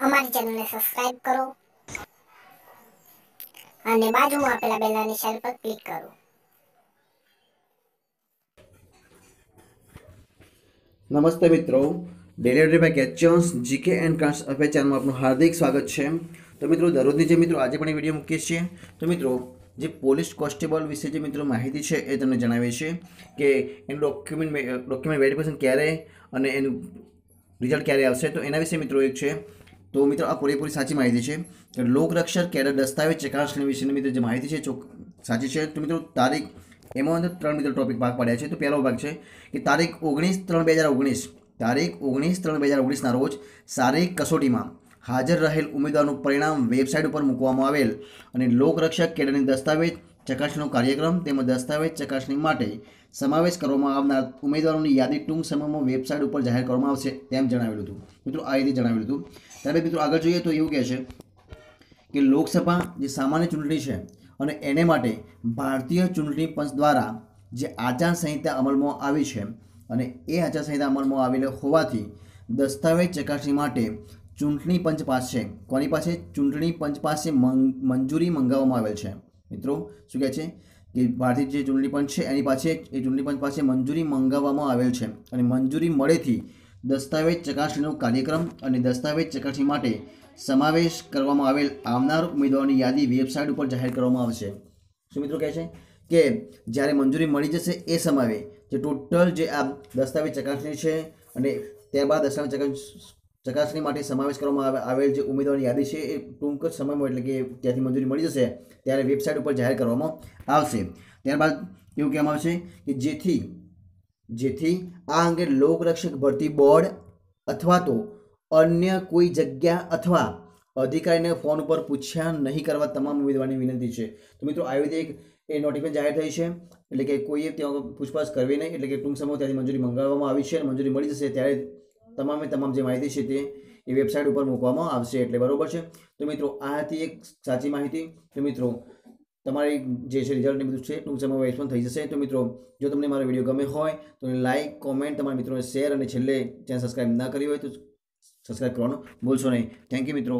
અમારી ચેનલને સબસ્ક્રાઇબ કરો. અને બાજુમાં આપેલા બેલના નિશાન પર ક્લિક કરો. નમસ્તે મિત્રો. ડેલિવરી બાય કેચન્સ જીકે એન્ડ કાર્ડ્સ અફે ચેનલમાં આપનું હાર્દિક સ્વાગત છે. તો મિત્રો, દરરોજની જે મિત્રો આજે પણ એ વીડિયો મૂકીએ છીએ, તો મિત્રો, જે પોલીસ કોન્સ્ટેબલ વિશે જે મિત્રો માહિતી છે એ તમને જણાવીએ છીએ કે એનું ડોક્યુમેન્ટ ડોક્યુમેન્ટ વેરિફિકેશન ક્યારે અને એનું રિઝલ્ટ ક્યારે આવશે. તો એના વિશે મિત્રો એક છે તો મિત્રો આ પૂરેપૂરી સાચી માહિતી છે. કે લોકરક્ષક કેડર દસ્તાવેજ ચકાસણી વિશેની મિત્રો જે માહિતી છે ચોક સાચી છે. તો મિત્રો તારીખ એમાં અંદર ત્રણ મિત્રો ટોપિક ભાગ પાડ્યા છે. તો પહેલો ભાગ છે કે તારીખ ઓગણીસ ત્રણ બે હજાર ઓગણીસ. તારીખ ઓગણીસ ત્રણ બે હજાર ઓગણીસના રોજ શારીરિક કસોટીમાં હાજર રહેલ ઉમેદવારનું પરિણામ વેબસાઇટ ઉપર મૂકવામાં આવેલ. અને લોકરક્ષક કેડરની દસ્તાવેજ ચકાસણીનો કાર્યક્રમ તેમજ દસ્તાવેજ ચકાસણી માટે સમાવેશ કરવામાં આવનાર ઉમેદવારોની યાદી ટૂંક સમયમાં વેબસાઇટ ઉપર જાહેર કરવામાં આવશે તેમ જણાવેલું હતું. મિત્રો, આ રીતે જણાવેલું હતું. ત્યારબાદ મિત્રો, આગળ જોઈએ તો એવું કહે છે કે લોકસભા જે સામાન્ય ચૂંટણી છે અને એને માટે ભારતીય ચૂંટણી પંચ દ્વારા જે આચારસંહિતા અમલમાં આવી છે અને એ આચારસંહિતા અમલમાં આવેલ હોવાથી દસ્તાવેજ ચકાસણી માટે ચૂંટણી પંચ પાસે કોની પાસે? ચૂંટણી પંચ પાસે મંજૂરી મંગાવવામાં આવેલ છે. મિત્રો, શું કહે છે? કે ભારતીય જે ચૂંટણી પંચ છે, એની પાસે, એ ચૂંટણી પંચ પાસે મંજૂરી મંગાવવામાં આવેલ છે. અને મંજૂરી મળેથી દસ્તાવેજ ચકાસણીનો કાર્યક્રમ અને દસ્તાવેજ ચકાસણી માટે સમાવેશ કરવામાં આવેલ આવનાર ઉમેદવારોની યાદી વેબસાઇટ ઉપર જાહેર કરવામાં આવશે. શું મિત્રો કહે છે? કે જ્યારે મંજૂરી મળી જશે, એ સમયે જે ટોટલ જે આ દસ્તાવેજ ચકાસણી છે અને ત્યારબાદ દસ્તાવેજ ચકાસ- ચકાસણી માટે સમાવેશ કરવામાં આવે- આવેલ જે ઉમેદવારની યાદી છે, એ ટૂંક જ સમયમાં એટલે કે ત્યાંથી મંજૂરી મળી જશે, ત્યારે વેબસાઇટ ઉપર જાહેર કરવામાં આવશે. ત્યારબાદ એવું કહેવામાં આવશે કે જેથી જેથી આ અંગે લોકરક્ષક ભરતી બોર્ડ અથવા તો અન્ય કોઈ જગ્યા અથવા અધિકારીને ફોન ઉપર પૂછ્યા નહીં કરવા તમામ ઉમેદવારની વિનંતી છે. તો મિત્રો, આવી રીતે એક એ નોટિફિકેશન જાહેર થઈ છે, એટલે કે કોઈએ ત્યાં પૂછપાછ કરવી નહીં, એટલે કે ટૂંક સમયમાં ત્યાંથી મંજૂરી મંગાવવામાં આવી છે અને મંજૂરી મળી જશે ત્યારે તમામે તમામ જે માહિતી છે તે એ વેબસાઇટ ઉપર મૂકવામાં આવશે. એટલે બરોબર છે? તો મિત્રો, આ હતી એક સાચી માહિતી. તો મિત્રો, તમારી જે છે રિઝલ્ટ બધું છે, ટૂંક સમયમાં રિસ્પોન્સ થઈ જશે. તો મિત્રો, જો તમને મારો વીડિયો ગમે હોય, તો લાઇક કોમેન્ટ તમારા મિત્રોને શેર અને છેલ્લે ચેનલ સબસ્ક્રાઇબ ના કરી હોય, તો સબસ્ક્રાઇબ કરવાનું ભૂલશો નહીં. થેન્ક યુ મિત્રો.